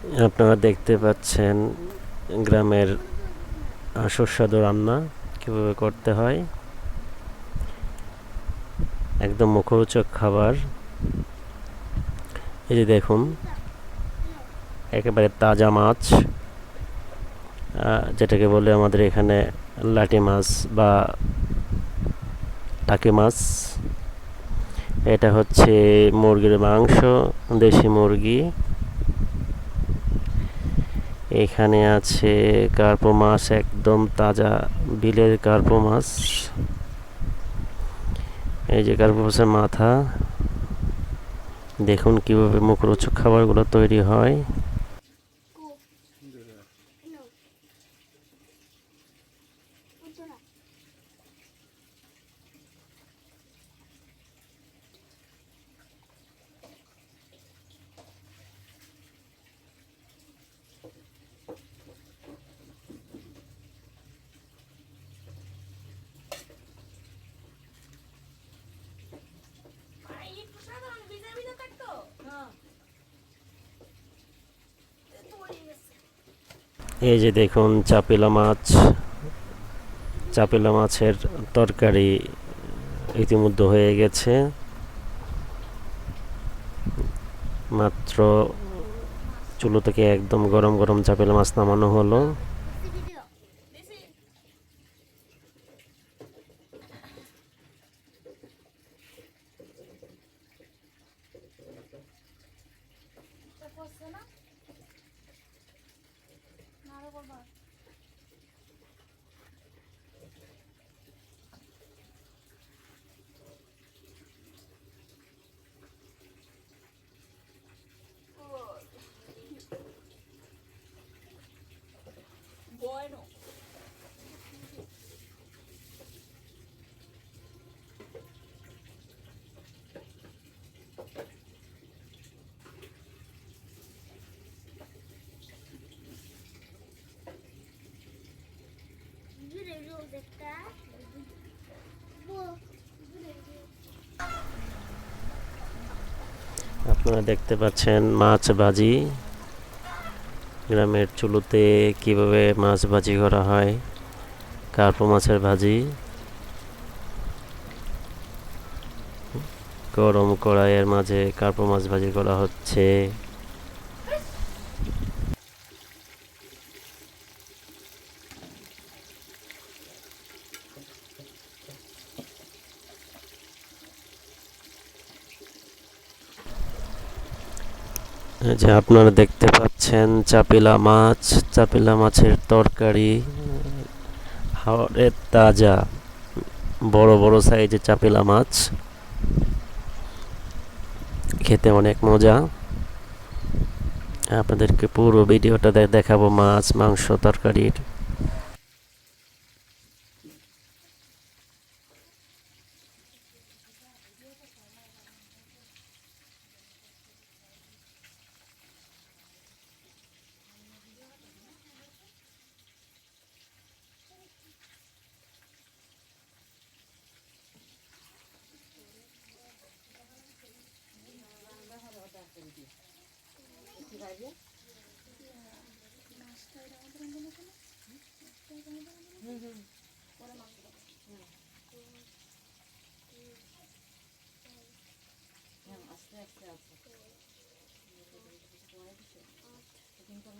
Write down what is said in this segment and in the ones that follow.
আপনারা দেখতে পাচ্ছেন গ্রামের সুস্বাদু রান্না কীভাবে করতে হয়। একদম মুখরোচক খাবার। এই যে দেখুন, একেবারে তাজা মাছ যেটাকে বলে আমাদের এখানে লাটি মাছ বা টাকি মাছ। এটা হচ্ছে মুরগির মাংস, দেশি মুরগি। এখানে আছে কার্পো মাছ, একদম তাজা বিলের কার্পো মাছ। এই যে কার্পো মাছের মাথা। দেখুন কীভাবে মুখরোচক খাবারগুলো তৈরি হয় No. Otra. এই প্রসাদন ভিজা ভিজা থাকতো এই যে দেখুন, চাপিলা মাছ, চাপিলা মাছের তরকারি ইতিমধ্যে হয়ে গেছে। মাত্র চুলো থেকে একদম গরম গরম চাপিলা মাছ নামানো হলো। আপনারা দেখতে পাচ্ছেন মাছ ভাজি। গ্রামের চুলোতে কীভাবে মাছ ভাজি করা হয়, কার্পো মাছের ভাজি। গরম কড়াইয়ের মাঝে কার্পো মাছ ভাজি করা হচ্ছে। যে আপনারা দেখতে পাচ্ছেন চাপিলা মাছ, চাপিলা মাছের তরকারি, হাওড়ের তাজা বড় বড় সাইজের চাপিলা মাছ। খেতে অনেক মজা। আপনাদেরকে পুরো ভিডিওটা দেখাবো মাছ, মাংস, তরকারির।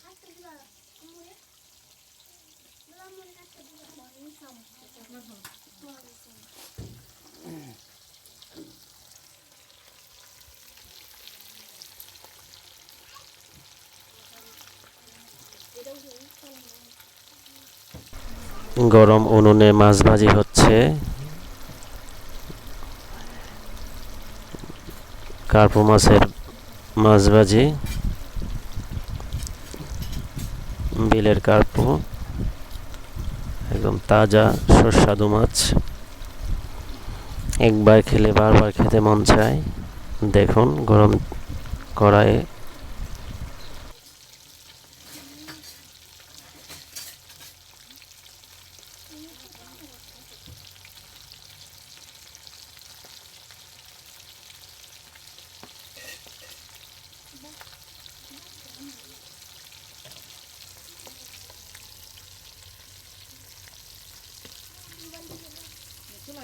খাতে দিবা আমরে বলা মনে কাটতে দিবা মনে সাম মনে সাম গরম উনুনে মাছ ভাজি হচ্ছে। কার্পো মাছের মাছ ভাজি। বিলের কার্পো। একদম তাজা সুস্বাদু মাছ। একবার খেলে বারবার খেতে মন চায়। দেখুন গরম কড়াইয়ে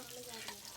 ਨਾਲ ਜਾ ਰਹੀ ਹੈ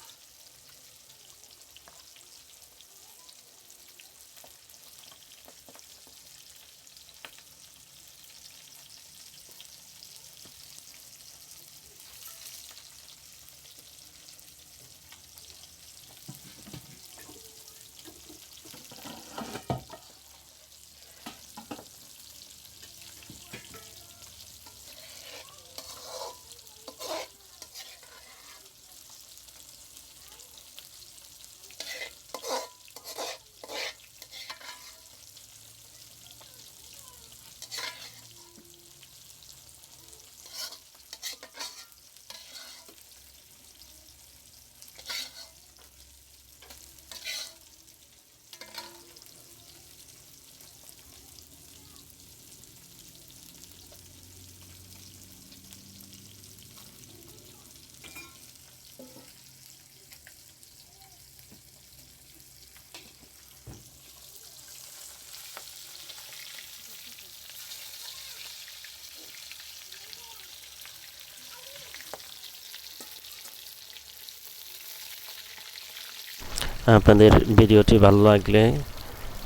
আপনাদের ভিডিওটি ভালো লাগলে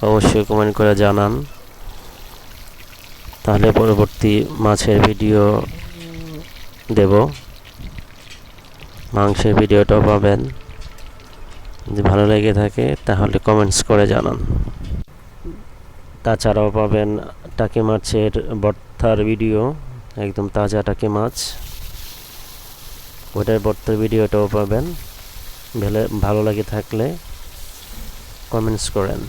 অবশ্যই কমেন্ট করে জানান। তাহলে পরবর্তী মাছের ভিডিও দেব। মাংসের ভিডিওটাও পাবেন। যদি ভালো লেগে থাকে তাহলে কমেন্টস করে জানান। তাছাড়াও পাবেন টাকি মাছের ভর্তার ভিডিও, একদম তাজা টাকি মাছ। ওটার ভর্তার ভিডিওটাও পাবেন। ভালো লাগে থাকলে কমেন্টস করেন।